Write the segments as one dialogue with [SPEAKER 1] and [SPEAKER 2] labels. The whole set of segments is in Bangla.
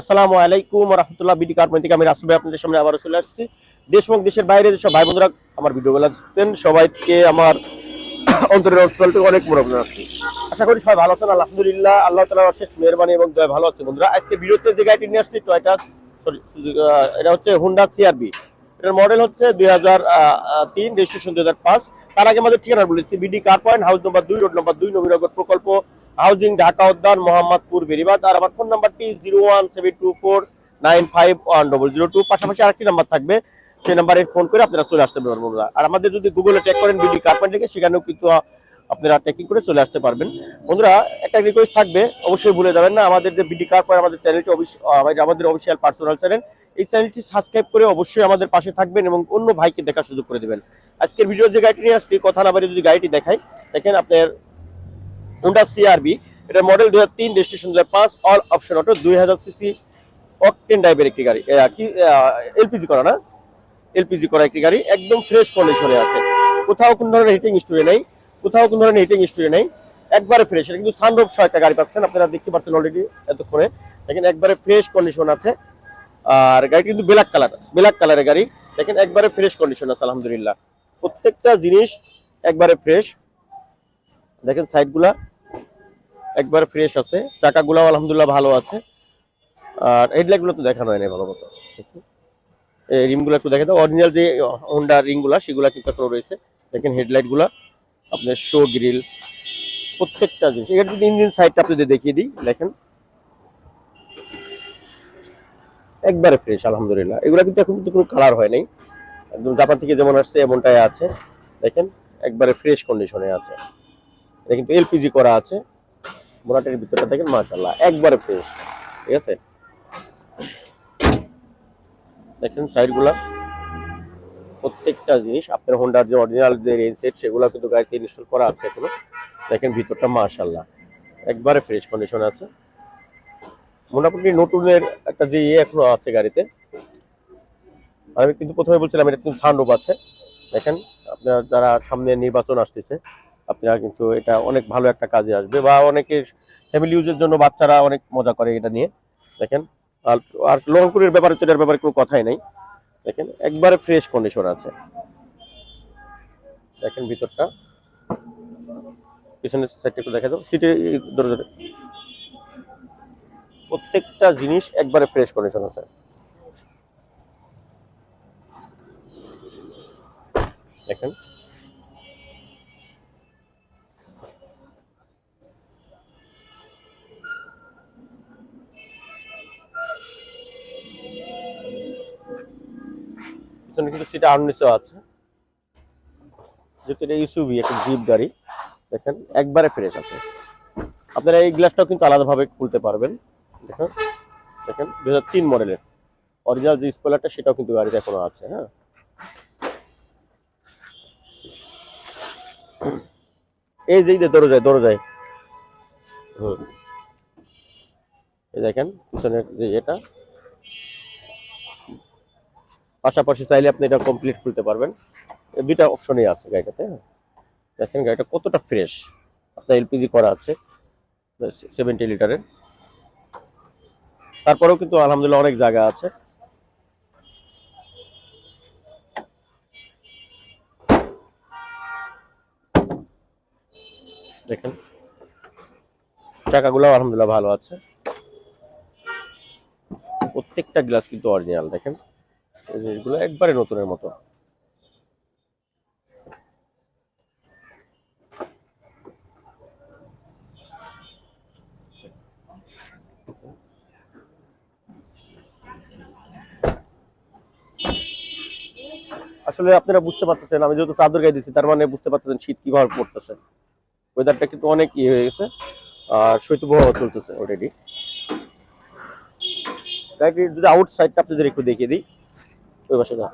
[SPEAKER 1] আসসালামু আলাইকুম রহমতুল্লাহ বিডি কার্পেন্ট থেকে আমি রাসুল ভাই আপনাদের সামনে আবারও চলে আসছি। দেশ এবং দেশের বাইরে যেসব ভাই বন্ধুরা আমার ভিডিওগুলো দেখতেন, সবাইকে আমার অন্তরের অঞ্চল থেকে অনেক মনে আসছি আশা করি সবাই ভালো আছেন, আলহামদুলিল্লাহ। আল্লাহ তালার শেষ মেহরবানি এবং দয়া ভালো আছে। বন্ধুরা, আজকে ভিডিওতে যে গাড়িটি নিয়ে আসছি টয়টা সরি এটা হচ্ছে হুন্ডা সিআরবি এটার মডেল হচ্ছে দুই হাজার তিন, রেজিস্ট্রেশন দুই হাজার পাঁচ। তার আগে আমাদের ঠিকানা বলেছি, BD car point house number দুই, রোড নম্বর দুই, নবীনগর প্রকল্প। হাউজিং ঢাকা উদ্যান, মোহাম্মদপুর বেরিবাদ আর আমার ফোন নাম্বারটি zero one seven two four nine five one double zero two. পাশাপাশি আরেকটি নাম্বার থাকবে। সেই নাম্বারে ফোন করে আপনারা চলে আসতে পারবেন বন্ধুরা। আর আমাদের যদি গুগলে ট্যাগ করেন বিডি কার পয়েন্ট লিখে সেখানেও কিন্তু আপনারা ট্রেকিং করে চলে আসতে পারবেন। বন্ধুরা, একটা রিকোয়েস্ট থাকবে, অবশ্যই ভুলে যাবেন না। আমাদের যে বিডি কার পয়েন্ট, আমাদের চ্যানেলটি আমাদের অফিসিয়াল পার্সোনাল চ্যানেল এই চ্যানেলটি সাবস্ক্রাইব করে অবশ্যই আমাদের পাশে থাকবেন এবং অন্য ভাইকে দেখার সুযোগ করে দেবেন। আজকের ভিডিও যে গাড়িটি নিয়ে আসছি, কথা না বাড়িয়ে যদি গাড়িটি দেখাই, দেখেন আপনার হোন্ডা সিআরবি এটা মডেল দুই হাজার তিন রেজিস্ট্রেশন হাজার পাঁচ অল অপশন অটো দুই হাজার সিসি অকটেন টাইপের একটি গাড়ি। কি এলপিজি করা না? এলপিজি করা একটি গাড়ি, একদম ফ্রেশ কন্ডিশনে আছে। কোথাও কোন ধরনের হিটিং স্টোরি নেই, কোথাও কোন ধরনের হিটিং স্টোরি নেই, একবারে ফ্রেশ এটা কিন্তু সানরূপ সহ একটা গাড়ি পাচ্ছেন, আপনারা দেখতে পাচ্ছেন অলরেডি এতক্ষণে। দেখেন একবারে ফ্রেশ কন্ডিশন আছে। আর গাড়িটি কিন্তু ব্ল্যাক কালার ব্ল্যাক কালারের গাড়ি। দেখেন একবারে ফ্রেশ কন্ডিশন আছে, আলহামদুলিল্লাহ। প্রত্যেকটা জিনিস একবারে ফ্রেশ দেখেন সাইডগুলা একবারে ফ্রেশ আছে। চাকাগুলাও আলহামদুলিল্লাহ ভালো আছে। আর হেডলাইটগুলো তো দেখানো হয় না ভালো মতো। এই রিমগুলো একটু দেখে দাও। অরিজিনাল যে হোন্ডা রিংগুলা সেগুলা কিন্তু এখনও রয়েছে। দেখেন হেডলাইটগুলা, আপনার শো গ্রিল প্রত্যেকটা জিনিস। এর যদি ইঞ্জিন সাইডটা আপনাদের দেখিয়ে দিই, দেখেন। একবারে ফ্রেশ আলহামদুলিল্লাহ। এগুলা কিন্তু এখন কিন্তু কোনো কালার হয় নাই। একদম জাপান থেকে যেমন আসছে, এমনটাই আছে। দেখেন, একবারে ফ্রেশ কন্ডিশনে আছে। এটা কিন্তু এলপিজি করা আছে। মোনাটের ভিতরটা দেখেন মাশাল্লাহ একবারে ফ্রেশ ঠিক আছে? দেখেন সাইডগুলা। প্রত্যেকটা জিনিস, আপনার হোন্ডার যে অরিজিনাল যে রেঞ্জ সেট সেগুলো কিন্তু গাড়িতে ইনস্টল করা আছে এখনও। দেখেন ভিতরটা মাশাল্লাহ একবারে ফ্রেশ কন্ডিশন আছে। মোটামুটি নতুনের একটা যে ইয়ে এখনও আছে গাড়িতে। আমি কিন্তু প্রথমে বলছিলাম, এটা কিন্তু সানরূপ আছে। দেখেন, আপনার যারা সামনে নির্বাচন আসতেছে আপনারা কিন্তু এটা অনেক ভালো একটা কাজে আসবে বা অনেকের ফ্যামিলি ইউজের জন্য বাচ্চারা অনেক মজা করে এটা নিয়ে, দেখেন। আর আর লংপুরের ব্যাপারে তো এটার ব্যাপারে কোনো কথাই নেই। দেখেন, একবারে ফ্রেশ কন্ডিশন আছে। দেখেন ভিতরটা। পিছনের সাইডটা একটু দেখা দাও। সিটে ধরে ধরে। প্রত্যেকটা জিনিস একবারে ফ্রেশ কন্ডিশন আছে। দেখেন। পিছনে কিন্তু সিটে আর্নিসও আছে। যেহেতু এটা ইউসুভি একটা জিপ গাড়ি, দেখেন, একবারে ফ্রেশ আছে। আপনারা এই গ্লাসটাও কিন্তু আলাদাভাবে খুলতে পারবেন। দেখেন দেখেন দু হাজার তিন মডেলের অরিজিনাল যে স্পয়লারটা সেটাও কিন্তু গাড়িতে এখনও আছে হ্যাঁ। এই যে দরজায় দরজায়। হুম। দেখেন, পিছনের যে এটা পাশাপাশি চাইলে আপনি এটা কমপ্লিট খুলতে পারবেন। দুইটা অপশনই আছে গাড়িটাতে হ্যাঁ। দেখেন গাড়িটা কতটা ফ্রেশ আপনার এলপিজি করা আছে সেভেন্টি লিটারের। তারপরেও কিন্তু আলহামদুলিল্লাহ অনেক জায়গা আছে। দেখেন, চাকাগুলো আলহামদুলিল্লাহ ভালো আছে। প্রত্যেকটা গ্লাস কিন্তু অরিজিনাল দেখেন। জিনিসগুলো একবারে নতুনের মতো। আসলে আপনারা বুঝতে পারতেছেন, আমি যেহেতু চাদর গায়ে দিচ্ছি তার মানে বুঝতে পারতেছেন শীত কীভাবে পড়তেছে। ওয়েদারটা কিন্তু অনেক ইয়ে হয়ে গেছে, আর শৈত্যপ্রবাহ চলতেছে অলরেডি যদি আউট সাইডটা আপনাদের একটু দেখিয়ে দিই। ওই পাশে না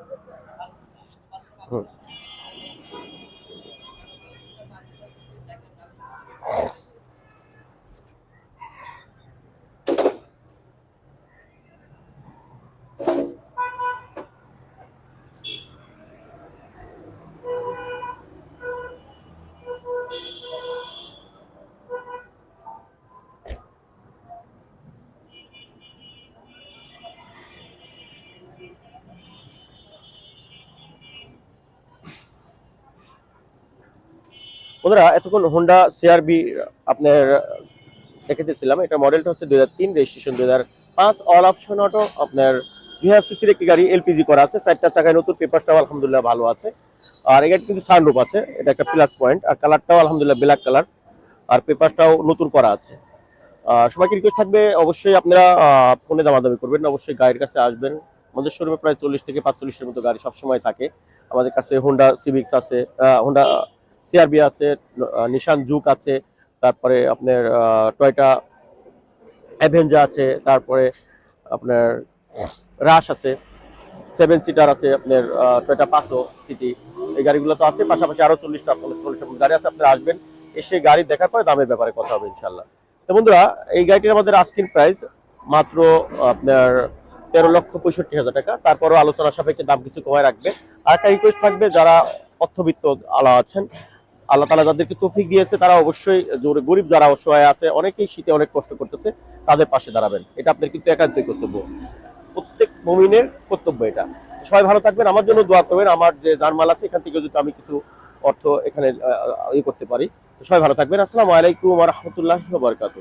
[SPEAKER 1] বন্ধুরা এতক্ষণ হোন্ডা সিআরবি আপনার দেখেতেছিলাম এটা মডেলটা হচ্ছে দুই তিন রেজিস্ট্রেশন দুই হাজার পাঁচ অল অপশন অটো আপনার দুই হাজার সিসির একটি গাড়ি এলপিজি করা আছে। চারটা চাকায় নতুন পেপারটাও আলহামদুলিল্লাহ ভালো আছে। আর এখানে কিন্তু সানরুপ আছে, এটা একটা প্লাস পয়েন্ট আর কালারটাও আলহামদুলিল্লাহ ব্ল্যাক কালার আর পেপারটাও নতুন করা আছে। সবাইকে রিকোয়েস্ট থাকবে, অবশ্যই আপনারা ফোনে দামাদামি করবেন, অবশ্যই গাড়ির কাছে আসবেন। আমাদের শোরুমে প্রায় চল্লিশ থেকে পাঁচচল্লিশের মতো গাড়ি সবসময় থাকে। আমাদের কাছে হোন্ডা সিভিক্স আছে হোন্ডা সিআরবি আছে নিশান জুক আছে, তারপরে আপনার টয়টা অ্যাভেঞ্জা আছে, তারপরে আপনার রাশ আছে সেভেন সিটার আছে আপনার টয়টা পাঁচশো সিটি এই গাড়িগুলো তো আছে, পাশাপাশি আরও চল্লিশটা চল্লিশটা গাড়ি আছে, আপনারা আসবেন, এসে গাড়ি দেখার পরে দামের ব্যাপারে কথা হবে ইনশাল্লাহ তো বন্ধুরা, এই গাড়িটির আমাদের আস্কিং প্রাইস মাত্র আপনার তেরো লক্ষ পঁয়ষট্টি হাজার টাকা। তারপরও আলোচনা সাপেক্ষে দাম কিছু কমায় রাখবে। আর একটা রিকোয়েস্ট থাকবে, যারা অর্থবিত্ত আলা আছেন আল্লাহ তালা যাদেরকে তৌফিক দিয়েছে, তারা অবশ্যই গরিব যারা অসহায় আছে, অনেকেই শীতে অনেক কষ্ট করতেছে, তাদের পাশে দাঁড়াবেন। এটা আপনার কিন্তু একান্তই কর্তব্য। প্রত্যেক মমিনের কর্তব্য এটা। সবাই ভালো থাকবেন, আমার জন্য দোয়া করবেন, আমার যে জানমাল আছে, এখান থেকে যদি আমি কিছু অর্থ এখানে ইয়ে করতে পারি। সবাই ভালো থাকবেন, আসসালামু আলাইকুম রহমতুল্লাহ বরকাত